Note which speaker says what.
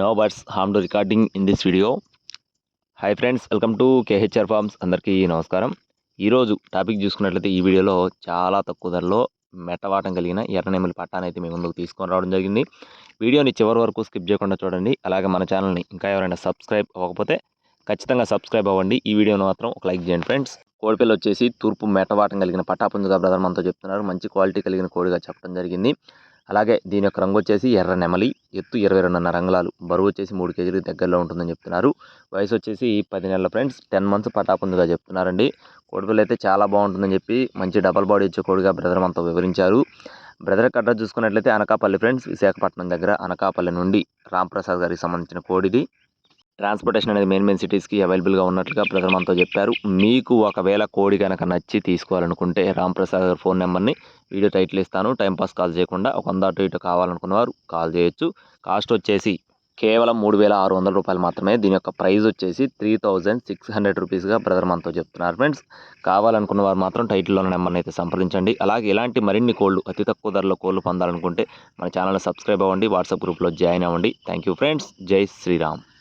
Speaker 1: No birds harm to recording in this video hi friends welcome to KHR farms అందరికీ నమస్కారం. ఈరోజు topic చూసుకున్నట్లయితే ఈ వీడియోలో చాలా తక్కువ ధరలో మెట్టవాటం కలిగిన ఎర్రనెమ్మలి పట్టాన్ని అయితే మీ ముందుకు తీసుకొని రావడం జరిగింది. వీడియోని చివరి వరకు స్కిప్ చేయకుండా చూడండి. అలాగే మన ఛానల్ని ఇంకా ఎవరైనా సబ్స్క్రైబ్ అవ్వకపోతే ఖచ్చితంగా సబ్స్క్రైబ్ అవ్వండి. ఈ వీడియోను మాత్రం ఒక లైక్ చేయండి ఫ్రెండ్స్ కోడిపిల్ల వచ్చేసి తూర్పు మెట్టవాటం కలిగిన పట్టాపుంజుగా బ్రదర్ మనతో చెప్తున్నారు. మంచి క్వాలిటీ కలిగిన కోడిగా చెప్పడం జరిగింది. అలాగే దీని యొక్క రంగు వచ్చేసి ఎర్ర నెమలి ఎత్తు ఇరవై రెండున్నర అంగళాలు బరువు వచ్చేసి మూడు కేజీలకు దగ్గరలో ఉంటుందని చెప్తున్నారు. వయసు వచ్చేసి పది నెలల ఫ్రెండ్స్ టెన్ మంత్స్ పటాపుందిగా చెప్తున్నారండి. కోడిపిల్ల అయితే చాలా బాగుంటుందని చెప్పి మంచి డబల్ బాడీ ఇచ్చే కోడిగా బ్రదర్ మనతో వివరించారు. బ్రదర్ అడ్రస్ చూసుకున్నట్లయితే అనకాపల్లి ఫ్రెండ్స్ విశాఖపట్నం దగ్గర అనకాపల్లి నుండి రాంప్రసాద్ గారికి సంబంధించిన కోడిది. ట్రాన్స్పోర్టేషన్ అనేది మెయిన్ మెయిన్ సిటీస్కి అవైలబుల్గా ఉన్నట్లుగా బ్రదర్ మనతో చెప్పారు. మీకు ఒకవేళ కోడి కనుక నచ్చి తీసుకోవాలనుకుంటే రాంప్రసాద్ గారి ఫోన్ నెంబర్ని వీడియో టైటిల్ ఇస్తాను. టైంపాస్ కాల్ చేయకుండా ఒక వంద అటు ఇటు కావాలనుకున్నవారు కాల్ చేయొచ్చు. కాస్ట్ వచ్చేసి కేవలం మూడు వేల ఆరు వందల రూపాయలు మాత్రమే. దీని యొక్క ప్రైస్ వచ్చేసి త్రీ థౌజండ్ సిక్స్ హండ్రెడ్ రూపీస్గా బ్రదర్ మనతో చెప్తున్నారు ఫ్రెండ్స్. కావాలనుకున్న వారు మాత్రం టైటిల్లో ఉన్న నెంబర్ని అయితే సంప్రదించండి. అలాగే ఇలాంటి మరిన్ని కోళ్ళు అతి తక్కువ ధరలో కోళ్ళు పొందాలనుకుంటే మన ఛానల్ సబ్స్క్రైబ్ అవ్వండి. వాట్సాప్ గ్రూప్లో జాయిన్ అవ్వండి. Thank you friends. జై శ్రీరామ్.